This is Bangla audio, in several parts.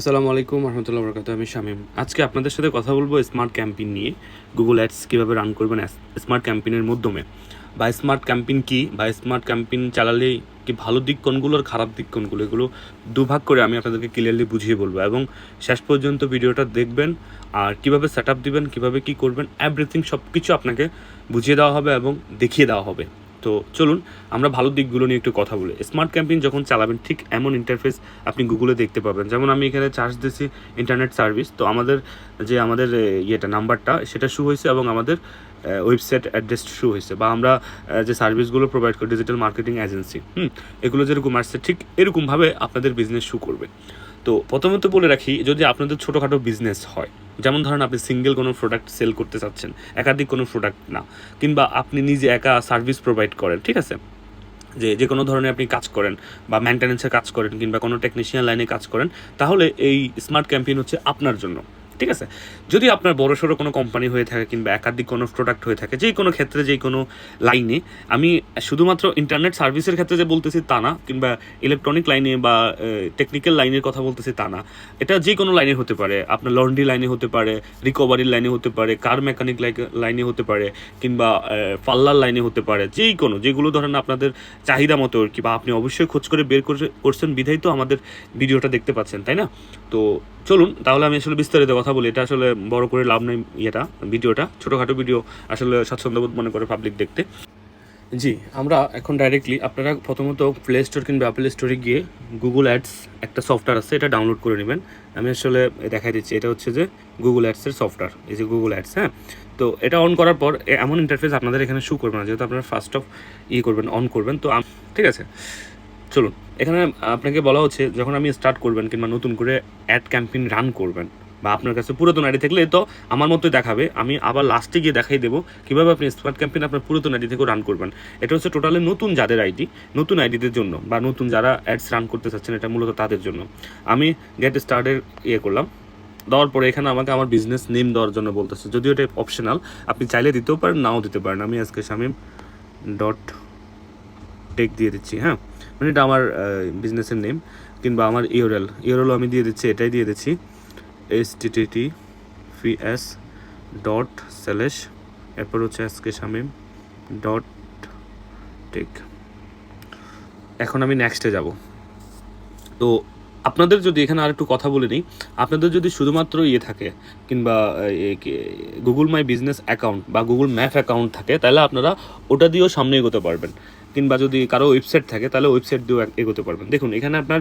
আসসালামু আলাইকুম রহমতুল্লাহ বরকাত আমি শামীম। আজকে আপনাদের সাথে কথা বলব স্মার্ট ক্যাম্পেইন নিয়ে। গুগল অ্যাডস কীভাবে রান করবেন স্মার্ট ক্যাম্পেইনের মাধ্যমে। বা স্মার্ট ক্যাম্পেইন কী? বা স্মার্ট ক্যাম্পেইন চালালে কি ভালো দিক কোনগুলো আর খারাপ দিক কোনগুলো? এগুলো দুভাগ করে আমি আপনাদেরকে ক্লিয়ারলি বুঝিয়ে বলব। এবং শেষ পর্যন্ত ভিডিওটা দেখবেন আর কীভাবে সেট আপ দেবেন, কীভাবে কী করবেন এভরিথিং সব কিছু আপনাকে বুঝিয়ে দেওয়া হবে এবং দেখিয়ে দেওয়া হবে। তো চলুন, আমরা ভালো দিকগুলো নিয়ে একটু কথা বলি। স্মার্ট ক্যাম্পেইন যখন চালাবেন, ঠিক এমন ইন্টারফেস আপনি গুগলে দেখতে পাবেন। যেমন আমি এখানে চার্জ দিয়েছি ইন্টারনেট সার্ভিস তো আমাদের যে আমাদের ইয়েটা নাম্বারটা সেটা শু হয়েছে এবং আমাদের ওয়েবসাইট অ্যাড্রেস শু হয়েছে বা আমরা যে সার্ভিসগুলো প্রোভাইড করি ডিজিটাল মার্কেটিং এজেন্সি হুম, এগুলো যেরকম আসছে, ঠিক এরকমভাবে আপনাদের বিজনেস শু করবে। তো প্রথমত বলে রাখি, যদি আপনাদের ছোটোখাটো বিজনেস হয় যেমন ধরেন আপনি সিঙ্গেল কোনো প্রোডাক্ট সেল করতে চাচ্ছেন, একাধিক কোনো প্রোডাক্ট না, কিংবা আপনি নিজে একা সার্ভিস প্রোভাইড করেন, ঠিক আছে? যে যে কোনো ধরনের আপনি কাজ করেন বা মেনটেন্যান্সের কাজ করেন কিংবা কোনো টেকনিশিয়ান লাইনে কাজ করেন, তাহলে এই স্মার্ট ক্যাম্পেইন হচ্ছে আপনার জন্য। ঠিক আছে? যদি আপনার বড় সড়ো কোনো কোম্পানি হয়ে থাকে কিংবা একাধিক কোনো প্রোডাক্ট হয়ে থাকে যে কোনো ক্ষেত্রে যে কোনো লাইনে আমি শুধুমাত্র ইন্টারনেট সার্ভিসের ক্ষেত্রে যে বলতেছি তা না, কিংবা ইলেকট্রনিক লাইনে বা টেকনিক্যাল লাইনের কথা বলতেছি তা না। এটা যে কোনো লাইনে হতে পারে। আপনার লন্ড্রি লাইনে হতে পারে রিকভারির লাইনে হতে পারে কার মেকানিক লাইনে হতে পারে, কিংবা পাল্লার লাইনে হতে পারে যেই কোনো যেগুলো ধরেন আপনাদের চাহিদা মতো আর কি, বা আপনি অবশ্যই খোঁজ করে বের করে করছেন বিধাই তো আমাদের ভিডিওটা দেখতে পাচ্ছেন, তাই না? তো চলুন, তাহলে আমি আসলে বিস্তারিত কথা বলি, এটা আসলে বড় করে লাভ নেই ইয়েটা, ভিডিওটা। ছোটোখাটো ভিডিও আসলে স্বাচ্ছন্দ্যবোধ মনে করে পাবলিক দেখতে। জি, আমরা এখন ডাইরেক্টলি আপনারা প্রথমত প্লে স্টোর কিংবা অ্যাপেল স্টোরে গিয়ে গুগল অ্যাডস একটা সফটওয়্যার আছে, এটা ডাউনলোড করে নেবেন। আমি আসলে দেখাই দিচ্ছি, এটা হচ্ছে যে গুগল অ্যাডসের সফটওয়্যার এই যে গুগল অ্যাডস হ্যাঁ? তো এটা অন করার পর এমন ইন্টারফেস আপনাদের এখানে শু করবে না, যেহেতু আপনারা ফার্স্ট অফ ইয়ে করবেন অন করবেন। তো ঠিক আছে, চলুন। এখানে আপনাকে বলা হচ্ছে, যখন আমি স্টার্ট করবেন কিংবা নতুন করে অ্যাড ক্যাম্পেইন রান করবেন বা আপনার কাছে পুরাতন আইডি থাকলে তো আমার মতোই দেখাবে। আমি আবার লাস্টে গিয়ে দেখাই দেবো কীভাবে আপনি স্মার্ট ক্যাম্পেইন আপনার পুরাতন আইডি থেকেও রান করবেন। এটা হচ্ছে টোটালি নতুন যাদের আইডি, নতুন আইডিদের জন্য বা নতুন যারা অ্যাডস রান করতে চাচ্ছেন এটা মূলত তাদের জন্য। আমি গেট স্টার্টের ইয়ে করলাম। দেওয়ার পরে এখানে আমাকে আমার বিজনেস নেম দেওয়ার জন্য বলতেছে। যদিও এটা অপশনাল আপনি চাইলে দিতেও পারেন, নাও দিতে পারেন। আমি আজকে শামিম ডট টেক দিয়ে দিচ্ছি হ্যাঁ? মানে এটা আমার বিজনেসের নেম কিংবা আমার ইউরেল ইউরেলও আমি দিয়ে দিচ্ছি, এটাই দিয়ে দিচ্ছি। ফি এস ডট স্যালেশ এরপর হচ্ছে আজকে শামিম ডট টেক এখন আমি নেক্সটে যাব। তো আপনাদের যদি এখানে আর একটু কথা বলে নিই, আপনাদের যদি শুধুমাত্র ইয়ে থাকে কিংবা গুগল মাই বিজনেস অ্যাকাউন্ট বা গুগল ম্যাপ অ্যাকাউন্ট থাকে, তাহলে আপনারা ওটা দিয়েও সামনে এগোতে পারবেন। কিংবা যদি কারও ওয়েবসাইট থাকে, তাহলে ওয়েবসাইট দিয়েও এগ- এগোতে পারবেন। দেখুন, এখানে আপনার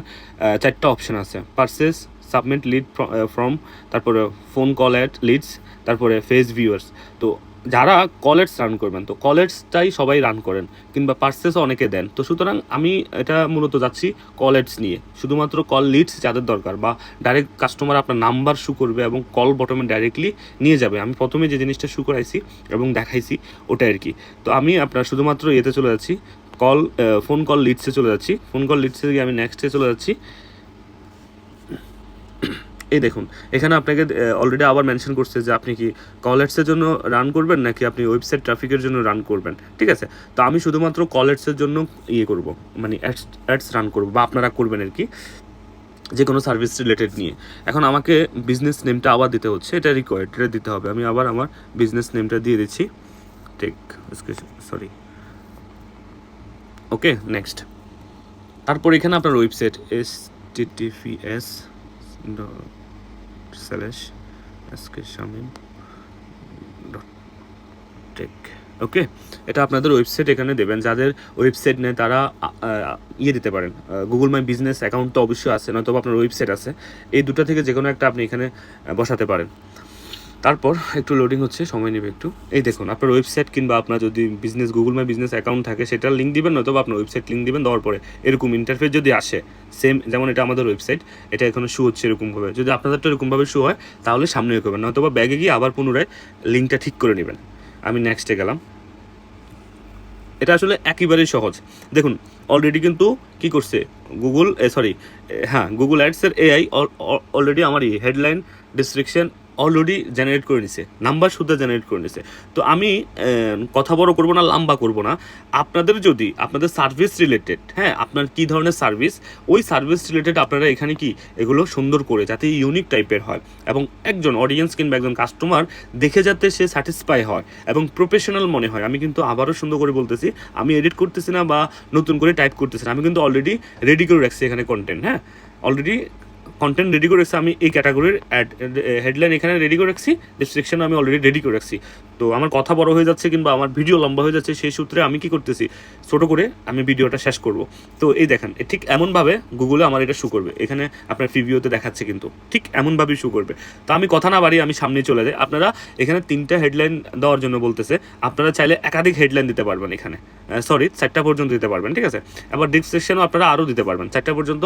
চারটা অপশন আছে। পারচেস সাবমিট লিড ফ্রম তারপরে ফোন কল অ্যাট লিডস তারপরে ফেস ভিউয়ার্স তো যারা কলেজ রান করবেন, তো কলেজটাই সবাই রান করেন, কিংবা পার্সেসও অনেকে দেন। তো সুতরাং আমি এটা মূলত যাচ্ছি কলেজ নিয়ে। শুধুমাত্র কল লিডস যাদের দরকার, বা ডাইরেক্ট কাস্টমার আপনার নাম্বার শু করবে এবং কল বটমে ডাইরেক্টলি নিয়ে যাবে। আমি প্রথমে যে জিনিসটা শু করাইছি এবং দেখাইছি, ওটাই আর কি। তো আমি আপনার শুধুমাত্র এতে চলে যাচ্ছি কল ফোন কল লিডসে চলে যাচ্ছি। ফোন কল লিডসে গিয়ে আমি নেক্সটে চলে যাচ্ছি। এই দেখুন, এখানে আপনাকে অলরেডি আবার মেনশন করছে যে আপনি কি কলেটসের জন্য রান করবেন নাকি আপনি ওয়েবসাইট ট্রাফিকের জন্য রান করবেন, ঠিক আছে? তো আমি শুধুমাত্র কলেটসের জন্য ইয়ে করব মানে অ্যাডস অ্যাডস রান করব, বা আপনারা করবেন আর কি যে কোনো সার্ভিস রিলেটেড নিয়ে। এখন আমাকে বিজনেস নেমটা আবার দিতে হচ্ছে, এটা রিকোয়ার্ড এটা দিতে হবে। আমি আবার আমার বিজনেস নেমটা দিয়ে দিচ্ছি। টেক সরি ওকে নেক্সট তারপর এখানে আপনার website https slash SK Shamim dot tech okay এটা আপনাদের ওয়েবসাইট এখানে দেবেন। যাদের ওয়েবসাইট নেই, তারা ইয়ে দিতে পারেন। গুগল মাই বিজনেস অ্যাকাউন্ট তো অবশ্যই আছে নয়তো আপনার ওয়েবসাইট আছে। এই দুটো থেকে যে কোনো একটা আপনি এখানে বসাতে পারেন। তারপর একটু লোডিং হচ্ছে, সময় নেবে একটু। এই দেখুন, আপনার ওয়েবসাইট কিংবা আপনার যদি business Google my business account থাকে, সেটার লিঙ্ক দিবেন নয়তো আপনার ওয়েবসাইট লিঙ্ক দিবেন, দেওয়ার পরে এরকম ইন্টারফেস যদি আসে সেম যেমন এটা আমাদের ওয়েবসাইট এটা এখানে শু হচ্ছে এরকমভাবে। যদি আপনাদেরটা এরকমভাবে শু হয়, তাহলে সামনে করবেন নয়তো ব্যাগে গিয়ে আবার পুনরায় লিঙ্কটা ঠিক করে নেবেন। আমি নেক্সটে গেলাম। এটা আসলে একেবারেই সহজ। দেখুন অলরেডি কিন্তু কি করছে? গুগল সরি হ্যাঁ গুগল অ্যাডসের এআই অলরেডি আমার হেডলাইন ডিসক্রিপশন অলরেডি জেনারেট করে নিছে নাম্বার শুদ্ধ জেনারেট করে নিছে তো আমি কথা বড় করব না, লম্বা করব না। আপনাদের যদি, আপনাদের সার্ভিস রিলেটেড হ্যাঁ আপনার কি ধরনের সার্ভিস ওই সার্ভিস রিলেটেড আপনারা এখানে কি, এগুলো সুন্দর করে যাতে ইউনিক টাইপের হয় এবং একজন অডিয়েন্স কিংবা একজন কাস্টমার দেখে যাতে সে স্যাটিসফাই হয় এবং প্রফেশনাল মনে হয়। আমি কিন্তু আবারও সুন্দর করে বলতেছি, আমি এডিট করতেছি না বা নতুন করে টাইপ করতেছি না, আমি কিন্তু অলরেডি রেডি করে রাখছি এখানে কন্টেন্ট হ্যাঁ। অলরেডি কন্টেন্ট রেডি করে রাখছি আমি এই ক্যাটাগরির অ্যাড হেডলাইন এখানে রেডি করে রাখছি ডিসক্রিপশন আমি অলরেডি রেডি করে রাখছি। তো আমার কথা বড় হয়ে যাচ্ছে কিংবা আমার ভিডিও লম্বা হয়ে যাচ্ছে, সেই সূত্রে আমি কি করতেছি? ছোট করে আমি ভিডিওটা শেষ করব। তো এই দেখেন ঠিক এমনভাবে গুগলে আমার এটা শু করবে। এখানে আপনার প্রিভিউতে দেখাচ্ছে কিন্তু, ঠিক এমনভাবেই শু করবে। তো আমি কথা না বাড়িয়ে আমি সামনে চলে যাই। আপনারা এখানে তিনটা হেডলাইন দেওয়ার জন্য বলতেছে, আপনারা চাইলে একাধিক হেডলাইন দিতে পারবেন এখানে। সরি চারটা পর্যন্ত দিতে পারবেন, ঠিক আছে? আবার ডিসক্রিপশনও আপনারা আরও দিতে পারবেন, চারটা পর্যন্ত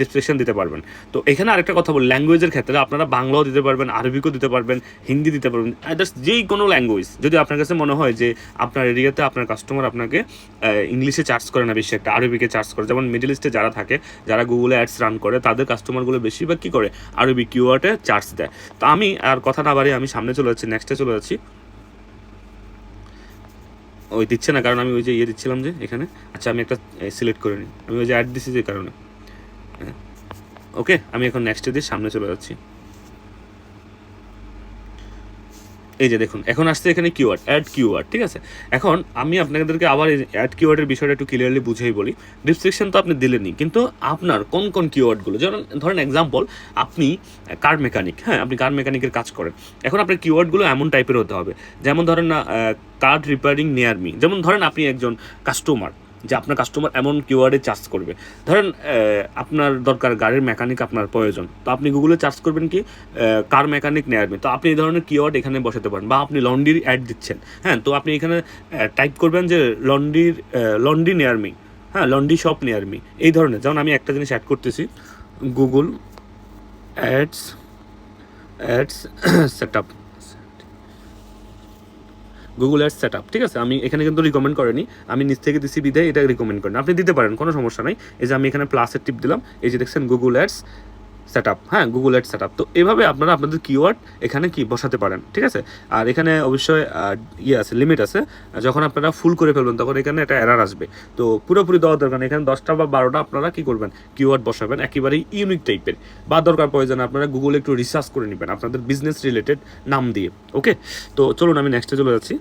ডিসক্রিপশন দিতে পারবেন। তো এখানে আরেকটা কথা বলি ল্যাঙ্গুয়েজের ক্ষেত্রে আপনারা বাংলাও দিতে পারবেন, আরবিকও দিতে পারবেন, হিন্দি দিতে পারবেন আদার্স যেই কোনো ল্যাঙ্গুয়েজ যদি আপনার কাছে মনে হয় যে আপনার এরিয়াতে আপনার কাস্টমার আপনাকে ইংলিশে চার্জ করে না বেশি একটা আরবিকে চার্জ করে, যেমন মিডল ইস্টে যারা থাকে, যারা গুগলে অ্যাডস রান করে, তাদের কাস্টমারগুলো বেশিরভাগ কী করে? আরবি কিওয়ার্ডে চার্জ দেয়। তো আমি, আর কথা না বাড়িয়ে আমি সামনে চলে যাচ্ছি নেক্সটে চলে যাচ্ছি। ওই দিচ্ছে না, কারণ আমি ওই যে ইয়ে দিচ্ছিলাম যে এখানে। আচ্ছা আমি একটা সিলেক্ট করে নিই। আমি ওই যে অ্যাড দিচ্ছি যে কারণে। ওকে আমি এখন নেক্সটে দিয়ে সামনে চলে যাচ্ছি। এই যে দেখুন, এখন আসছে এখানে কিওয়ার্ড অ্যাড কিওয়ার্ড ঠিক আছে? এখন আমি আপনাদেরকে আবার অ্যাড কিওয়ার্ডের বিষয়টা একটু ক্লিয়ারলি বুঝেই বলি। ডিসক্রিপশন তো আপনি দিলেনই কিন্তু আপনার কোন কোন কিওয়ার্ডগুলো যেমন ধরেন এক্সাম্পল আপনি কার মেকানিক হ্যাঁ আপনি কার মেকানিকের কাজ করেন। এখন আপনার কিওয়ার্ডগুলো এমন টাইপের হতে হবে। যেমন ধরেন না কার রিপেয়ারিং নিয়ার মি যেমন ধরেন আপনি একজন কাস্টমার যে আপনার কাস্টমার এমন কিওয়ার্ডে চার্জ করবে। ধরেন আপনার দরকার গাড়ির মেকানিক আপনার প্রয়োজন। তো আপনি গুগলে চার্জ করবেন কি কার মেকানিক নেয়ারমি তো আপনি এই ধরনের কিওয়ার্ড এখানে বসাতে পারেন বা আপনি লন্ডির অ্যাড দিচ্ছেন। হ্যাঁ তো আপনি এখানে টাইপ করবেন যে লন্ডির লন্ডি নেয়ারমি হ্যাঁ লন্ডি শপ নেয়ারমি এই ধরনের, যেমন আমি একটা জিনিস অ্যাড করতেছি। Google ads ads set up Google ads set up ঠিক আছে? আমি এখানে কিন্তু রিকমেন্ড করেনি। আমি নিচ থেকে দিচ্ছি বিধায় এটা রিকমেন্ড করেন। আপনি দিতে পারেন, কোনো সমস্যা নাই। এই যে আমি এখানে প্লাসের টিপ দিলাম। এই যে দেখছেন গুগল অ্যাডস সেট আপ হ্যাঁ গুগল অ্যাড সেট আপ তো এভাবে আপনারা আপনাদের কিওয়ার্ড এখানে কি বসাতে পারেন, ঠিক আছে? আর এখানে অবশ্যই ইয়ে আছে লিমিট আছে। যখন আপনারা ফুল করে ফেলবেন, তখন এখানে একটা এরার আসবে। তো পুরোপুরি দেওয়ার দরকার এখানে দশটা বা বারোটা আপনারা কি করবেন? কিওয়ার্ড বসাবেন, একেবারেই ইউনিক টাইপের বা দরকার প্রয়োজনে আপনারা গুগলে একটু রিসার্চ করে নেবেন আপনাদের বিজনেস রিলেটেড নাম দিয়ে ওকে তো চলুন আমি নেক্সটে চলে যাচ্ছি।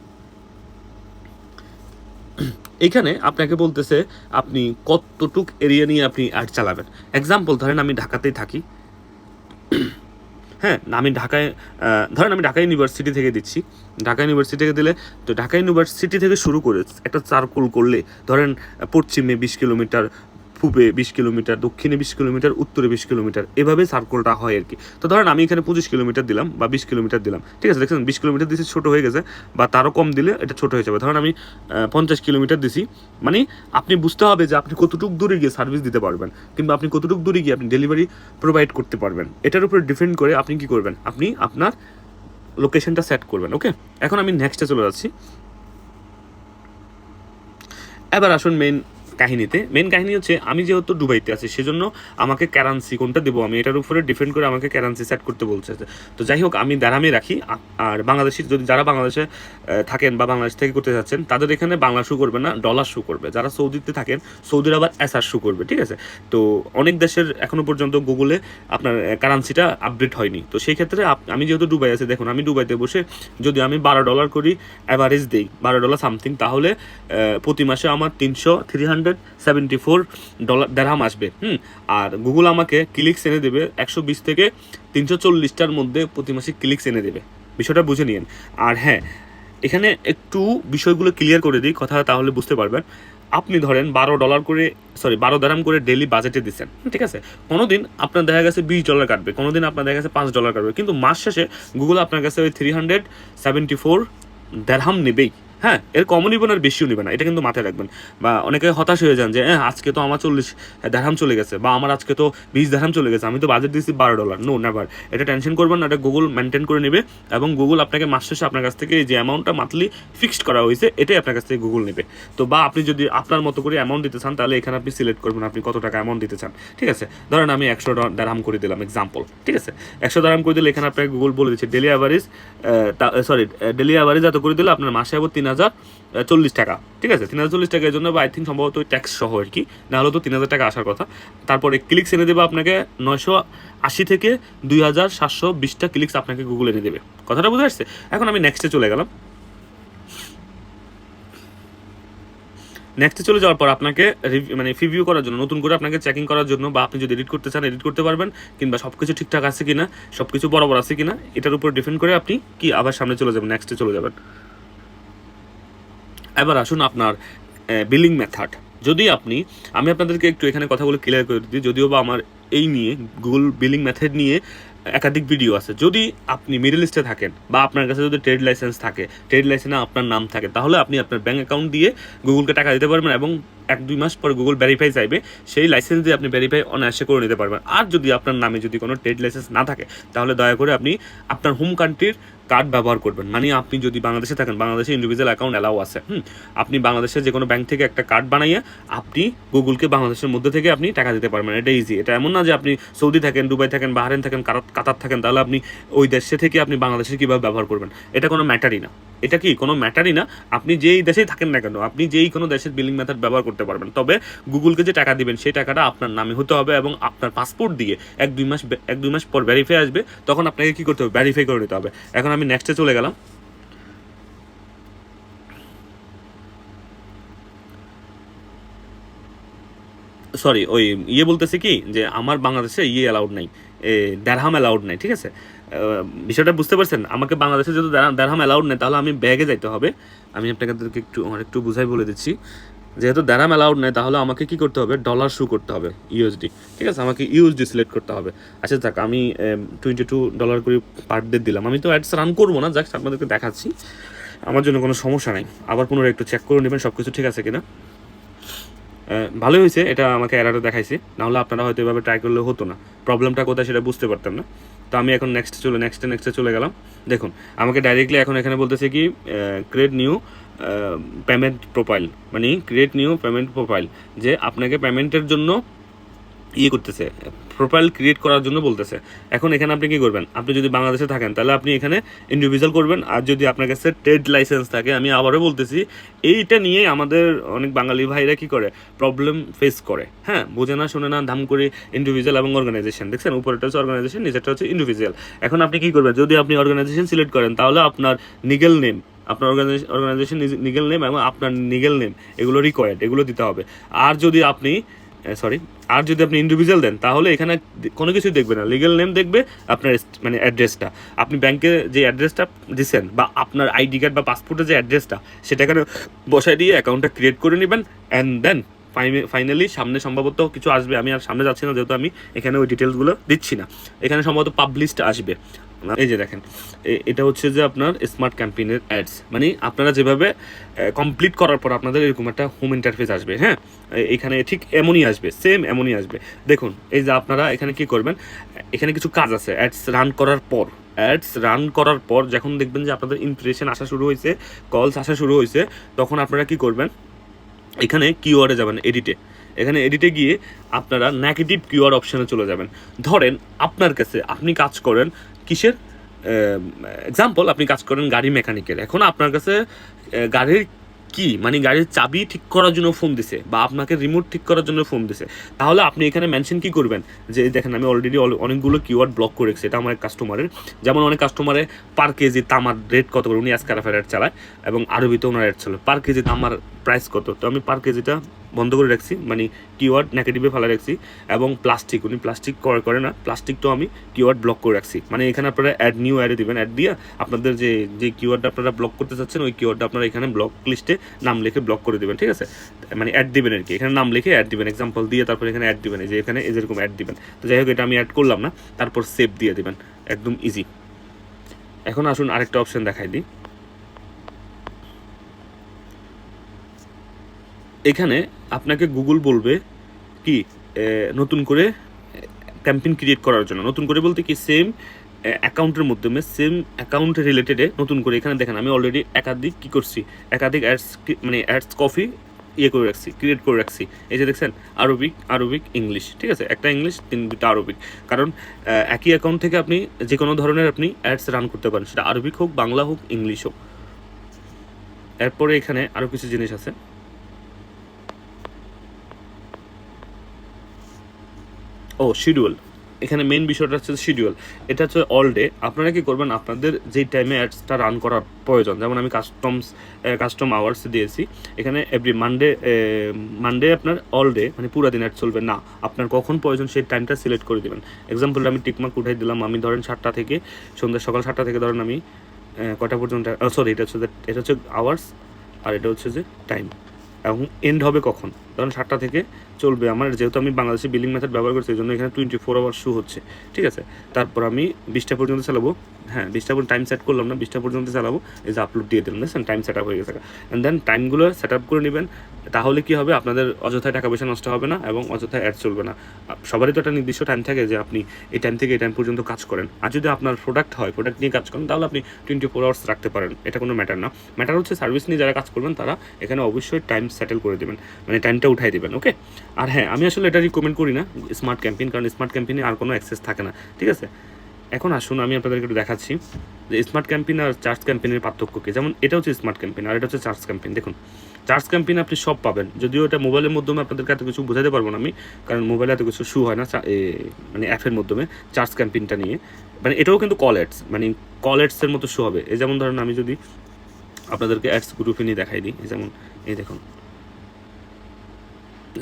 এখানে আপনাকে বলতেছে, আপনি কতটুক এরিয়া নিয়ে আপনি অ্যাড চালাবেন। এক্সাম্পল ধরেন আমি ঢাকাতেই থাকি। হ্যাঁ আমি ঢাকায় ধরেন আমি ঢাকা ইউনিভার্সিটি থেকে দিচ্ছি। ঢাকা ইউনিভার্সিটি থেকে দিলে, তো ঢাকা ইউনিভার্সিটি থেকে শুরু করে একটা সার্কুল করলে, ধরেন পশ্চিমে বিশ কিলোমিটার পূবে বিশ কিলোমিটার, দক্ষিণে বিশ কিলোমিটার, উত্তরে বিশ কিলোমিটার, এভাবে সার্কেলটা হয় আর কি। তো ধরেন আমি এখানে পঁচিশ কিলোমিটার দিলাম বা বিশ কিলোমিটার দিলাম। ঠিক আছে, দেখছেন, বিশ কিলোমিটার দিছি, ছোট হয়ে গেছে, বা তারও কম দিলে এটা ছোট হয়ে যাবে। ধরেন আমি পঞ্চাশ কিলোমিটার দিছি মানে আপনি বুঝতে হবে যে আপনি কতটুকু দূরে গিয়ে সার্ভিস দিতে পারবেন, কিংবা আপনি কতটুকু দূরে গিয়ে আপনি ডেলিভারি প্রোভাইড করতে পারবেন। এটার উপর ডিপেন্ড করে আপনি কি করবেন? আপনি আপনার লোকেশনটা সেট করবেন ওকে এখন আমি নেক্সটে চলে যাচ্ছি। এবার আসুন মেন কাহিনীতে। মেন কাহিনী হচ্ছে, আমি যেহেতু দুবাইতে আছি, সেজন্য আমাকে ক্যারান্সি কোনটা দেবো? আমি এটার উপরে ডিপেন্ড করে আমাকে ক্যারান্সি সেট করতে বলছে। তো যাই হোক, আমি দারামে রাখি। আর বাংলাদেশি যদি, যারা বাংলাদেশে থাকেন বা বাংলাদেশ থেকে করতে যাচ্ছেন, তাদের এখানে বাংলা শু করবে না ডলার শু করবে। যারা সৌদিতে থাকেন, সৌদির আবার এসআর শু করবে, ঠিক আছে? তো অনেক দেশের এখনও পর্যন্ত গুগলে আপনার কারেন্সিটা আপডেট হয়নি। তো সেই ক্ষেত্রে আমি যেহেতু দুবাই আছি, দেখুন, আমি দুবাইতে বসে যদি আমি বারো ডলার করি অ্যাভারেজ দিই, বারো ডলার সামথিং তাহলে প্রতি মাসে আমার তিনশো three hundred seventy four dollar দেড়হাম আসবে, হুম? আর গুগল আমাকে ক্লিকস এনে দেবে একশো বিশ থেকে তিনশো চল্লিশটার মধ্যে প্রতি মাসে ক্লিকস এনে দেবে, বিষয়টা বুঝে নিন আর হ্যাঁ এখানে একটু বিষয়গুলো ক্লিয়ার করে দিই কথা তাহলে বুঝতে পারবেন। আপনি ধরেন বারো ডলার করে সরি বারো দারাম করে ডেলি বাজেটে দিচ্ছেন ঠিক আছে? কোনোদিন আপনার দেখা গেছে বিশ ডলার কাটবে, কোনোদিন আপনার দেখা গেছে পাঁচ ডলার কাটবে, কিন্তু মাস শেষে গুগল আপনার কাছে ওই three hundred seventy four dirham নেবেই। হ্যাঁ এর কমও নিবে না আর বেশিও নিবে না, এটা কিন্তু মাথায় রাখবেন। বা অনেকে হতাশ হয়ে যান যে হ্যাঁ আজকে তো আমার চল্লিশ দেড়হাম চলে গেছে, বা আমার আজকে তো বিশ দেড়হাম চলে গেছে, আমি তো বাজেট দিয়েছি বারো ডলার নো নেভার এটা টেনশন করবেন না, এটা গুগল মেনটেন করে নেবে, এবং গুগল আপনাকে মাস শেষে আপনার কাছ থেকে যে অ্যামাউন্টটা মান্থলি ফিক্সড করা হয়েছে, এটাই আপনার কাছ থেকে গুগল নেবে। তো বা আপনি যদি আপনার মতো করে অ্যামাউন্ট দিতে চান, তাহলে এখানে আপনি সিলেক্ট করবেন, আপনি কত টাকা অ্যামাউন্ট দিতে চান, ঠিক আছে? ধরেন আমি একশো দারাম করে দিলাম এক্সাম্পল ঠিক আছে? একশো দারাম করে দিলে এখানে আপনাকে গুগল বলে দিচ্ছে daily average sorry daily average এত করে দিলে আপনার মাসে আবার তিন হাজার চল্লিশ টাকা। ঠিক আছে? তিন হাজার চল্লিশ টাকার জন্য আই থিঙ্ক সম্ভবত ট্যাক্স সহ আর কি। না হলে তো তিন হাজার টাকা আসার কথা। তারপরে ক্লিক্স এনে দেবে আপনাকে নয়শো আশি থেকে দুই হাজার সাতশো বিশটা ক্লিক্স আপনাকে গুগল এনে দেবে। কথাটা বুঝে আসছে এখন আমি নেক্সটে চলে গেলাম। নেক্সটে চলে যাওয়ার পর আপনাকে মানে রিভিউ করার জন্য, নতুন করে আপনাকে চেকিং করার জন্য বা আপনি যদি এডিট করতে চান এডিট করতে পারবেন, কিংবা সব কিছু ঠিকঠাক আছে কিনা সব কিছু বরাবর আছে কিনা, এটার উপর ডিপেন্ড করে আপনি কি আবার সামনে চলে যাবেন নেক্সটে চলে যাবেন। এবার আসুন আপনার বিলিং মেথড যদি আপনি, আমি আপনাদেরকে একটু এখানে কথাগুলো ক্লিয়ার করে দিই, যদিও বা আমার এই নিয়ে গুগল বিলিং মেথড নিয়ে একাধিক ভিডিও আছে। যদি আপনি মিডল ইস্টে থাকেন বা আপনার কাছে যদি ট্রেড লাইসেন্স থাকে ট্রেড লাইসেন্সে আপনার নাম থাকে, তাহলে আপনি আপনার ব্যাঙ্ক অ্যাকাউন্ট দিয়ে গুগলকে টাকা দিতে পারবেন এবং এক দুই মাস পর গুগল ভেরিফাই চাইবে, সেই লাইসেন্স দিয়ে আপনি ভেরিফাই অনায়াসে করে নিতে পারবেন। আর যদি আপনার নামে যদি কোনো ট্রেড লাইসেন্স না থাকে, তাহলে দয়া করে আপনি আপনার হোম কান্ট্রির কার্ড ব্যবহার করবেন। মানে আপনি যদি বাংলাদেশে থাকেন, বাংলাদেশে ইন্ডিভিজুয়াল অ্যাকাউন্ট অ্যালাউ আছে, হুম? আপনি বাংলাদেশের যে কোনো ব্যাংক থেকে একটা কার্ড বানাইয়ে আপনি গুগলকে বাংলাদেশের মধ্যে থেকে আপনি টাকা দিতে পারবেন। এটা ইজি এটা এমন না যে আপনি সৌদি থাকেন, দুবাই থাকেন বাহারেন থাকেন, কাতার থাকেন, তাহলে আপনি ওই দেশে থেকে আপনি বাংলাদেশে কীভাবে ব্যবহার করবেন? এটা কোনো ম্যাটারই না। এটা কি? কোনো ম্যাটারই না। আপনি যেই দেশেই থাকেন না কেন, আপনি যেই কোনো দেশের বিলিং মেথড ব্যবহার করতে পারবেন। তবে গুগলকে যে টাকা দিবেন, সেই টাকাটা আপনার নামে হতে হবে এবং আপনার পাসপোর্ট দিয়ে এক, দুই মাস, এক, দুই মাস পর ভেরিফাই আসবে। তখন আপনাকে কি করতে হবে? ভেরিফাই করে নিতে হবে। এখন আমি নেক্সটে চলে গেলাম। সরি ওই ইয়ে বলতেছে কি, যে আমার বাংলাদেশে ইয়ে অ্যালাউড নাই দেড়হাম অ্যালাউড নাই, ঠিক আছে? বিষয়টা বুঝতে পারছেন? আমাকে বাংলাদেশে যদি দেড়হাম- অ্যালাউড নেই, তাহলে আমি ব্যাগে যাইতে হবে। আমি আপনাদেরকে একটু, আমার একটু বুঝাই বলে দিচ্ছি। যেহেতু দেড়হাম অ্যালাউড নেই, তাহলে আমাকে কি করতে হবে? ডলার শু করতে হবে ইউএসডি ঠিক আছে? আমাকে ইউএসডি সিলেক্ট করতে হবে। আচ্ছা যাক, আমি টোয়েন্টি টু ডলার করে পার ডে দিলাম। আমি তো অ্যাডস রান করব না জাস্ট আপনাদেরকে দেখাচ্ছি। আমার জন্য কোনো সমস্যা নাই। আবার পুনরায় একটু চেক করে নেবেন সব কিছু ঠিক আছে কিনা। ভালোই হয়েছে, এটা আমাকে এরারে দেখাইছে। নাহলে আপনারা হয়তো এভাবে ট্রাই করলে হতো না। প্রবলেমটা কোথায় সেটা বুঝতে পারতাম না। তো আমি এখন নেক্সট চলে নেক্সটে নেক্সটে চলে গেলাম। দেখুন, আমাকে ডাইরেক্টলি এখন এখানে বলতেছে কি ক্রেড নিউ পেমেন্ট প্রোফাইল মানে ক্রিয়েট নিউ পেমেন্ট প্রোফাইল যে আপনাকে পেমেন্টের জন্য ইয়ে করতেছে প্রোফাইল ক্রিয়েট করার জন্য বলতেছে। এখন এখানে আপনি কি করবেন? আপনি যদি বাংলাদেশে থাকেন, তাহলে আপনি এখানে ইন্ডিভিজুয়াল করবেন, আর যদি আপনার কাছে ট্রেড লাইসেন্স থাকে, আমি আবারও বলতেছি, এইটা নিয়ে আমাদের অনেক বাঙালি ভাইরা কি করে? প্রবলেম ফেস করে। হ্যাঁ বোঝে না, শোনে না, ধাম করে ইন্ডিভিজুয়াল এবং অর্গানাইজেশন দেখছেন উপরেটা হচ্ছে অর্গানাইজেশন নিচেরটা হচ্ছে ইন্ডিভিজুয়াল এখন আপনি কি করবেন? যদি আপনি অর্গানাইজেশন সিলেক্ট করেন, তাহলে আপনার নিগেল নেম আপনার অর্গানাইজেশন নিগেল নেম এবং আপনার নিগেল নেম এগুলো রিকোয়ার্ড এগুলো দিতে হবে। আর যদি আপনি সরি আর যদি আপনি ইন্ডিভিজুয়াল দেন, তাহলে এখানে কোনো কিছুই দেখবে না। লিগেল নেম দেখবে, আপনার মানে অ্যাড্রেসটা আপনি ব্যাংকে যে অ্যাড্রেসটা দিচ্ছেন বা আপনার আইডি কার্ড বা পাসপোর্টের যে অ্যাড্রেসটা সেটা এখানে বসায় দিয়ে অ্যাকাউন্টটা ক্রিয়েট করে নেবেন অ্যান্ড দেন ফাইনালি সামনে সম্ভবত কিছু আসবে। আমি আর সামনে যাচ্ছি না, যেহেতু আমি এখানে ওই ডিটেলসগুলো দিচ্ছি না। এখানে সম্ভবত পাবলিশটা আসবে। এই যে দেখেন এটা হচ্ছে যে আপনার স্মার্ট ক্যাম্পেইনের অ্যাডস মানে আপনারা যেভাবে কমপ্লিট করার পর আপনাদের এরকম একটা হোম ইন্টারফেস আসবে হ্যাঁ? এখানে ঠিক এমনই আসবে সেম এমনই আসবে। দেখুন, এই যে আপনারা এখানে কি করবেন এখানে কিছু কাজ আছে অ্যাডস রান করার পর। অ্যাডস রান করার পর যখন দেখবেন যে আপনাদের ইমপ্রেশন আসা শুরু হয়েছে কলস আসা শুরু হয়েছে, তখন আপনারা কি করবেন, এখানে কিওয়ার্ডে যাবেন এডিটে এখানে এডিটে গিয়ে আপনারা নেগেটিভ কিওয়ার্ড অপশানে চলে যাবেন। ধরেন, আপনার কাছে আপনি কাজ করেন কিসের? এক্সাম্পল আপনি কাজ করেন গাড়ি মেকানিকের এখন আপনার কাছে গাড়ির কি? মানে গাড়ির চাবি ঠিক করার জন্য ফোন দিছে বা আপনাকে রিমোট ঠিক করার জন্য ফোন দিছে। তাহলে আপনি এখানে মেনশন কি করবেন? যে দেখেন, আমি অলরেডি অনেকগুলো কিওয়ার্ড ব্লক করে রেখেছি। এটা আমার কাস্টমারের যেমন অনেক কাস্টমারে পার কেজি তামার রেট কত করে? উনি অ্যাসকারাফের অ্যাড চালায় এবং আরবিতে ওনার অ্যাড ছিল। পার কেজি তামার প্রাইস কত? তো আমি পার কেজিটা বন্ধ করে রাখছি মানে কিওয়ার্ড নেগেটিভে ফেলা রাখছি, এবং প্লাস্টিক উনি প্লাস্টিক করে করে না প্লাস্টিকটাও আমি কিওয়ার্ড ব্লক করে রাখছি। মানে এখানে আপনারা অ্যাড নিউ অ্যাডে দিবেন অ্যাড দিয়ে আপনাদের যে যে কিওয়ার্ডটা আপনারা ব্লক করতে চাচ্ছেন, ওই কিওয়ার্ডটা আপনারা এখানে ব্লক লিস্টে নাম লিখে ব্লক করে দেবেন, ঠিক আছে? মানে অ্যাড দিবেন আর কি, এখানে নাম লিখে অ্যাড দিবেন এক্সাম্পল দিয়ে তারপর এখানে অ্যাড দিবেন যে এখানে যেরকম অ্যাড দিবেন। তো যাই হোক, এটা আমি অ্যাড করলাম না, তারপর সেভ দিয়ে দেবেন, একদম ইজি এখন আসুন আরেকটা অপশন দেখাই দিই। এখানে আপনাকে গুগল বলবে কি নতুন করে ক্যাম্পেইন ক্রিয়েট করার জন্য। নতুন করে বলতে কি সেম অ্যাকাউন্টের মাধ্যমে সেম অ্যাকাউন্ট রিলেটেডে নতুন করে এখানে দেখেন, আমি অলরেডি একাধিক কি করছি, একাধিক অ্যাডস মানে অ্যাডস কফি ইয়ে করে রাখছি ক্রিয়েট করে রাখছি। এই যে দেখছেন আরবিক আরবিক ইংলিশ ঠিক আছে? একটা ইংলিশ তিন দুটা আরবিক কারণ একই অ্যাকাউন্ট থেকে আপনি যে কোনো ধরনের আপনি অ্যাডস রান করতে পারেন। সেটা আরবিক হোক, বাংলা হোক ইংলিশ হোক। এরপরে এখানে আরও কিছু জিনিস আছে। ও শিডিউল এখানে মেন বিষয়টা হচ্ছে শিডিউল এটা হচ্ছে অল ডে আপনারা কি করবেন? আপনাদের যেই টাইমে অ্যাডসটা রান করার প্রয়োজন, যেমন আমি কাস্টমস কাস্টম আওয়ার্স দিয়েছি, এখানে এভরি মানডে মানডে আপনার অল ডে মানে পুরো দিন অ্যাড চলবে না। আপনার কখন প্রয়োজন সেই টাইমটা সিলেক্ট করে দেবেন। এক্সাম্পল আমি টিকমার্ক উঠাই দিলাম, আমি ধরেন সাতটা থেকে, সন্ধ্যা সকাল সাতটা থেকে ধরেন আমি কটা পর্যন্ত সরি এটা হচ্ছে এটা হচ্ছে আওয়ার্স আর এটা হচ্ছে যে টাইম এবং এন্ড হবে কখন? ধরুন সাতটা থেকে চলবে আমার, যেহেতু আমি বাংলাদেশি বিলিং মেথড ব্যবহার করছি জন্য এখানে টোয়েন্টি ফোর আওয়ার শু হচ্ছে, ঠিক আছে? তারপর আমি বিশটা পর্যন্ত চালাবো হ্যাঁ বিশটা পর্যন্ত টাইম সেট করলাম না, বিশটা পর্যন্ত চালাবো, এই যে আপলোড দিয়ে দিলাম, দেখছেন? টাইম সেট আপ হয়ে গেছে। অ্যান্ড দেন টাইমগুলো সেট আপ করে নেবেন, তাহলে কি হবে? আপনাদের অযথায় টাকা পয়সা নষ্ট হবে না এবং অযথায় অ্যাড চলবে না। সবারই তো একটা নির্দিষ্ট টাইম থাকে যে আপনি এই টাইম থেকে এই টাইম পর্যন্ত কাজ করেন। আর যদি আপনার প্রোডাক্ট হয় প্রোডাক্ট নিয়ে কাজ করেন, তাহলে আপনি টোয়েন্টি ফোর আওয়ার্স রাখতে পারেন। এটা কোনো ম্যাটার না। ম্যাটার হচ্ছে সার্ভিস নিয়ে যারা কাজ করবেন, তারা এখানে অবশ্যই টাইম সেটেল করে দেবেন। মানে টাইমটা উঠাই দেবেন ওকে আর হ্যাঁ আমি আসলে এটা রিকমেন্ড করি না স্মার্ট ক্যাম্পেইন কারণ স্মার্ট ক্যাম্পেইনে আর কোনো অ্যাক্সেস থাকে না, ঠিক আছে? এখন আসুন, আমি আপনাদেরকে একটু দেখাচ্ছি যে স্মার্ট ক্যাম্পেইন আর চার্জ ক্যাম্পেইনের পার্থক্য কি। যেমন এটা হচ্ছে স্মার্ট ক্যাম্পেইন আর এটা হচ্ছে চার্জ ক্যাম্পেইন দেখুন। চার্জ ক্যাম্পেইন আপনি সব পাবেন, যদিও এটা মোবাইলের মাধ্যমে আপনাদেরকে এত কিছু বোঝাতে পারব না আমি, কারণ মোবাইলে এত কিছু শু হয় না মানে অ্যাপের মাধ্যমে চার্জ ক্যাম্পেইনটা নিয়ে। মানে এটাও কিন্তু কল অ্যাডস মানে কল অ্যাডসের মতো শো হবে। এই যেমন ধরেন আমি যদি আপনাদেরকে অ্যাডস গ্রুপে নিয়ে দেখাই দিই যেমন, এই দেখুন।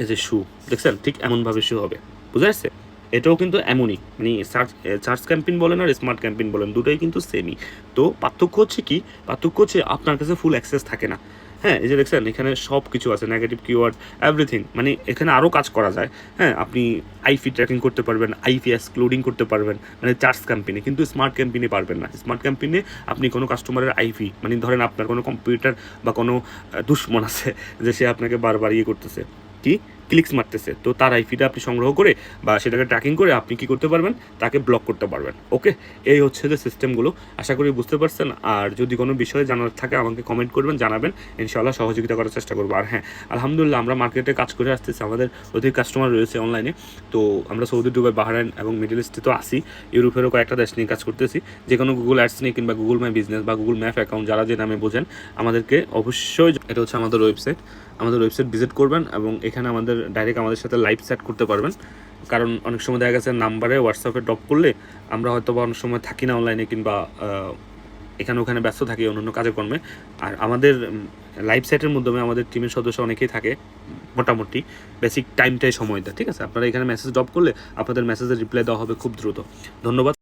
এই যে শু দেখছেন? ঠিক এমনভাবে শু হবে। বুঝা যাচ্ছে? এটাও কিন্তু এমনই। মানে সার্চ চার্জ ক্যাম্পেইন বলেন আর স্মার্ট ক্যাম্পেইন বলেন, দুটোই কিন্তু সেমই তো পার্থক্য হচ্ছে কি? পার্থক্য হচ্ছে আপনার কাছে ফুল অ্যাক্সেস থাকে না। হ্যাঁ এই যে দেখছেন, এখানে সব কিছু আছে নেগেটিভ কিওয়ার্ড এভরিথিং মানে এখানে আরও কাজ করা যায়। হ্যাঁ আপনি আইফি ট্র্যাকিং করতে পারবেন আইপি এক্সক্লুডিং করতে পারবেন মানে চার্জ ক্যাম্পেইনে কিন্তু স্মার্ট ক্যাম্পেইনে পারবেন না। স্মার্ট ক্যাম্পেইনে আপনি কোনো কাস্টমারের আইপি মানে ধরেন আপনার কোনো কম্পিউটার বা কোনো দুশ্মন আছে যে সে আপনাকে বারবার ইয়ে করতেছে। কি ক্লিকস মারতেছে। তো তার আইপিটা আপনি সংগ্রহ করে বা সেটাকে ট্র্যাকিং করে আপনি কি করতে পারবেন? তাকে ব্লক করতে পারবেন। ওকে এই হচ্ছে যে সিস্টেমগুলো আশা করি বুঝতে পারছেন। আর যদি কোনো বিষয়ে জানার থাকে, আমাকে কমেন্ট করবেন, জানাবেন। ইনশাআল্লাহ সহযোগিতা করার চেষ্টা করব। আর হ্যাঁ আলহামদুলিল্লাহ আমরা মার্কেটে কাজ করে আসতেছি। আমাদের অধিক কাস্টমার রয়েছে অনলাইনে তো আমরা সৌদি, দুবাই, বাহরাইন এবং মিডল ইস্টে তো আসি ইউরোপেরও কয়েকটা দেশ নিয়ে কাজ করতেছি। যে কোনো গুগল অ্যাডস নিয়ে কিংবা গুগল মাই বিজনেস বা গুগল ম্যাপ অ্যাকাউন্ট যারা যে নামে বোঝেন, আমাদেরকে অবশ্যই, এটা হচ্ছে আমাদের ওয়েবসাইট আমাদের ওয়েবসাইট ভিজিট করবেন এবং এখানে আমাদের ডাইরেক্ট আমাদের সাথে লাইভ চ্যাট করতে পারবেন। কারণ অনেক সময় দেখা গেছে নাম্বারে হোয়াটসঅ্যাপে ড্রপ করলে আমরা হয়তো বা অনেক সময় থাকি না অনলাইনে কিংবা এখানে ওখানে ব্যস্ত থাকি অন্যান্য কাজে কর্মে। আর আমাদের লাইভ সাইটের মাধ্যমে আমাদের টিমের সদস্য অনেকেই থাকে, মোটামুটি বেসিক টাইমটাই সময় দেয়, ঠিক আছে? আপনারা এখানে মেসেজ ড্রপ করলে আপনাদের মেসেজের রিপ্লাই দেওয়া হবে খুব দ্রুত। ধন্যবাদ।